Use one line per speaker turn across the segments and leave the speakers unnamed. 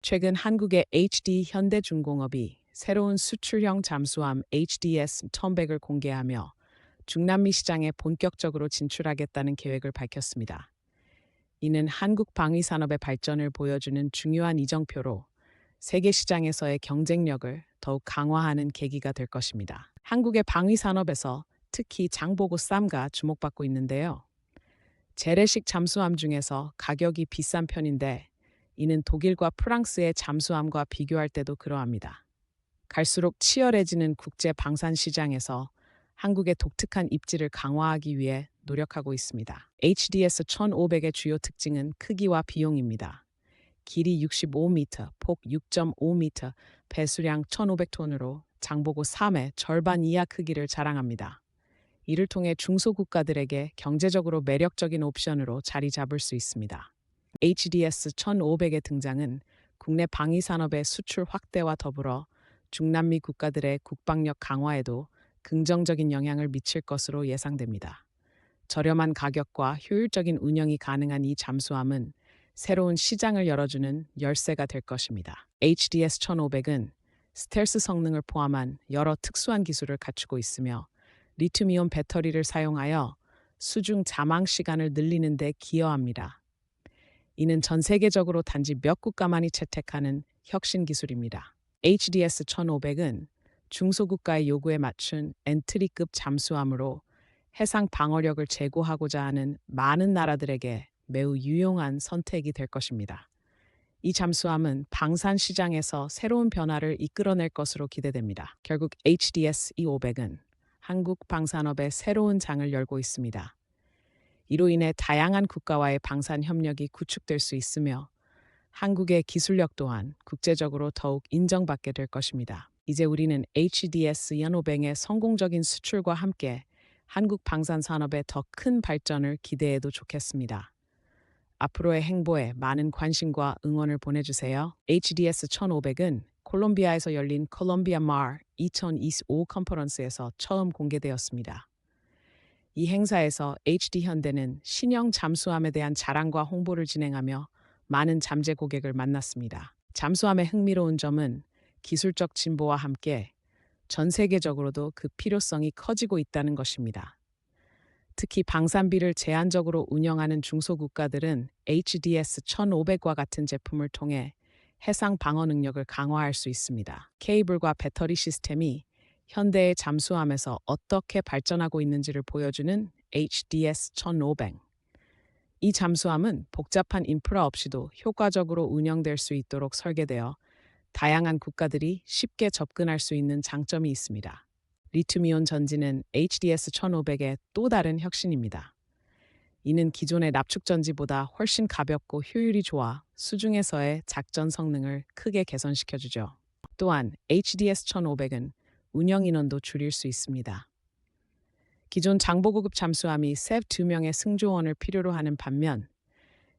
최근 한국의 HD 현대중공업이 새로운 수출형 잠수함 HDS 1100을 공개하며 중남미 시장에 본격적으로 진출하겠다는 계획을 밝혔습니다. 이는 한국 방위 산업의 발전을 보여주는 중요한 이정표로 세계 시장에서의 경쟁력을 더욱 강화하는 계기가 될 것입니다. 한국의 방위 산업에서 특히 장보고 쌈가 주목받고 있는데요. 재래식 잠수함 중에서 가격이 비싼 편인데 이는 독일과 프랑스의 잠수함과 비교할 때도 그러합니다. 갈수록 치열해지는 국제 방산 시장에서 한국의 독특한 입지를 강화하기 위해 노력하고 있습니다. HDS 1500의 주요 특징은 크기와 비용입니다. 길이 65m, 폭 6.5m, 배수량 1,500톤으로 장보고 3의 절반 이하 크기를 자랑합니다. 이를 통해 중소국가들에게 경제적으로 매력적인 옵션으로 자리 잡을 수 있습니다. HDS 1500의 등장은 국내 방위 산업의 수출 확대와 더불어 중남미 국가들의 국방력 강화에도 긍정적인 영향을 미칠 것으로 예상됩니다. 저렴한 가격과 효율적인 운영이 가능한 이 잠수함은 새로운 시장을 열어주는 열쇠가 될 것입니다. HDS 1500은 스텔스 성능을 포함한 여러 특수한 기술을 갖추고 있으며 리튬이온 배터리를 사용하여 수중 자망 시간을 늘리는 데 기여합니다. 이는 전 세계적으로 단지 몇 국가만이 채택하는 혁신 기술입니다. HDS 1500은 중소국가의 요구에 맞춘 엔트리급 잠수함으로 해상 방어력을 제고하고자 하는 많은 나라들에게 매우 유용한 선택이 될 것입니다. 이 잠수함은 방산 시장에서 새로운 변화를 이끌어낼 것으로 기대됩니다. 결국 HDS 2500은 한국 방산업의 새로운 장을 열고 있습니다. 이로 인해 다양한 국가와의 방산 협력이 구축될 수 있으며 한국의 기술력 또한 국제적으로 더욱 인정받게 될 것입니다. 이제 우리는 HDS 연호뱅의 성공적인 수출과 함께 한국 방산 산업의 더 큰 발전을 기대해도 좋겠습니다. 앞으로의 행보에 많은 관심과 응원을 보내주세요. HDS 1500은 콜롬비아에서 열린 콜롬비아 말2025 컨퍼런스에서 처음 공개되었습니다. 이 행사에서 HD 현대는 신형 잠수함에 대한 자랑과 홍보를 진행하며 많은 잠재 고객을 만났습니다. 잠수함의 흥미로운 점은 기술적 진보와 함께 전 세계적으로도 그 필요성이 커지고 있다는 것입니다. 특히 방산비를 제한적으로 운영하는 중소국가들은 HDS 1500과 같은 제품을 통해 해상 방어 능력을 강화할 수 있습니다. 케이블과 배터리 시스템이 현대의 잠수함에서 어떻게 발전하고 있는지를 보여주는 HDS 1500. 이 잠수함은 복잡한 인프라 없이도 효과적으로 운영될 수 있도록 설계되어 다양한 국가들이 쉽게 접근할 수 있는 장점이 있습니다. 리튬이온 전지는 HDS 1500의 또 다른 혁신입니다. 이는 기존의 납축 전지보다 훨씬 가볍고 효율이 좋아 수중에서의 작전 성능을 크게 개선시켜 주죠. 또한 HDS 1500은 운영 인원도 줄일 수 있습니다. 기존 장보고급 잠수함이 셉 2명의 승조원을 필요로 하는 반면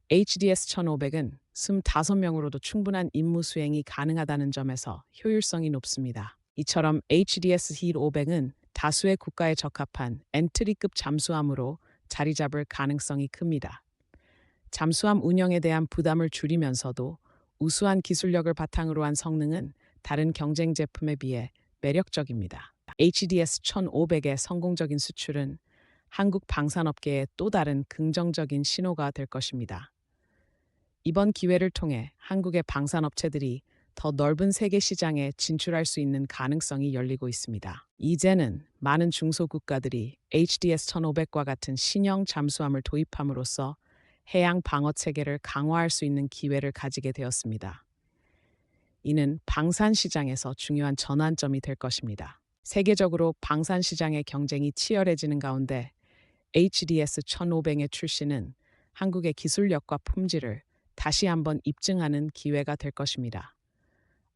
HDS 1500은 25명으로도 충분한 임무 수행이 가능하다는 점에서 효율성이 높습니다. 이처럼 HDS 힐 500은 다수의 국가에 적합한 엔트리급 잠수함으로 자리 잡을 가능성이 큽니다. 잠수함 운영에 대한 부담을 줄이면서도 우수한 기술력을 바탕으로 한 성능은 다른 경쟁 제품에 비해 매력적입니다. HDS 1500의 성공적인 수출은 한국 방산업계의 또 다른 긍정적인 신호가 될 것입니다. 이번 기회를 통해 한국의 방산업체들이 더 넓은 세계 시장에 진출할 수 있는 가능성이 열리고 있습니다. 이제는 많은 중소국가들이 HDS 1500과 같은 신형 잠수함을 도입함으로써 해양 방어 체계를 강화할 수 있는 기회를 가지게 되었습니다. 이는 방산 시장에서 중요한 전환점이 될 것입니다. 세계적으로 방산 시장의 경쟁이 치열해지는 가운데 HDS 1500의 출시는 한국의 기술력과 품질을 다시 한번 입증하는 기회가 될 것입니다.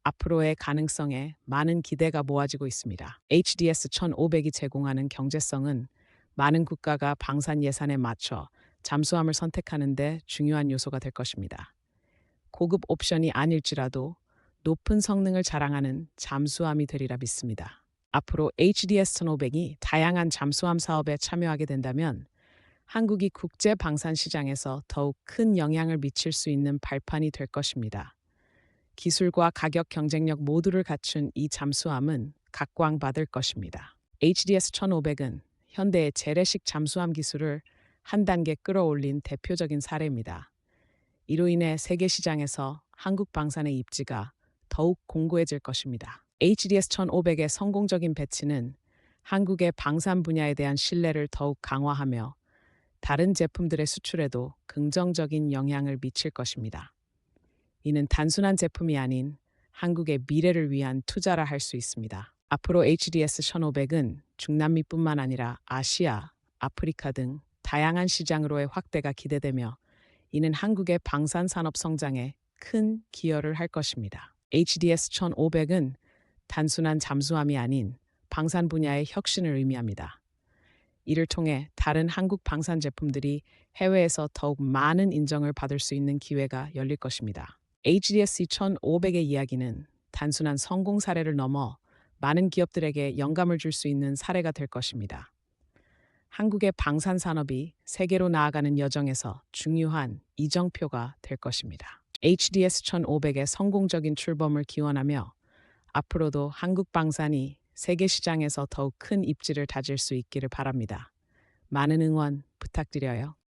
앞으로의 가능성에 많은 기대가 모아지고 있습니다. HDS 1500이 제공하는 경제성은 많은 국가가 방산 예산에 맞춰 잠수함을 선택하는 데 중요한 요소가 될 것입니다. 고급 옵션이 아닐지라도 높은 성능을 자랑하는 잠수함이 되리라 믿습니다. 앞으로 HDS 1500이 다양한 잠수함 사업에 참여하게 된다면 한국이 국제 방산 시장에서 더욱 큰 영향을 미칠 수 있는 발판이 될 것입니다. 기술과 가격 경쟁력 모두를 갖춘 이 잠수함은 각광받을 것입니다. HDS 1500은 현대의 재래식 잠수함 기술을 한 단계 끌어올린 대표적인 사례입니다. 이로 인해 세계 시장에서 한국 방산의 입지가 더욱 공고해질 것입니다. HDS 1500의 성공적인 배치는 한국의 방산 분야에 대한 신뢰를 더욱 강화하며 다른 제품들의 수출에도 긍정적인 영향을 미칠 것입니다. 이는 단순한 제품이 아닌 한국의 미래를 위한 투자라 할 수 있습니다. 앞으로 HDS 1500은 중남미뿐만 아니라 아시아, 아프리카 등 다양한 시장으로의 확대가 기대되며 이는 한국의 방산 산업 성장에 큰 기여를 할 것입니다. HDS 1500은 단순한 잠수함이 아닌 방산 분야의 혁신을 의미합니다. 이를 통해 다른 한국 방산 제품들이 해외에서 더욱 많은 인정을 받을 수 있는 기회가 열릴 것입니다. HDS 2500의 이야기는 단순한 성공 사례를 넘어 많은 기업들에게 영감을 줄 수 있는 사례가 될 것입니다. 한국의 방산 산업이 세계로 나아가는 여정에서 중요한 이정표가 될 것입니다. HDS 1500의 성공적인 출범을 기원하며 앞으로도 한국 방산이 세계 시장에서 더욱 큰 입지를 다질 수 있기를 바랍니다. 많은 응원 부탁드려요.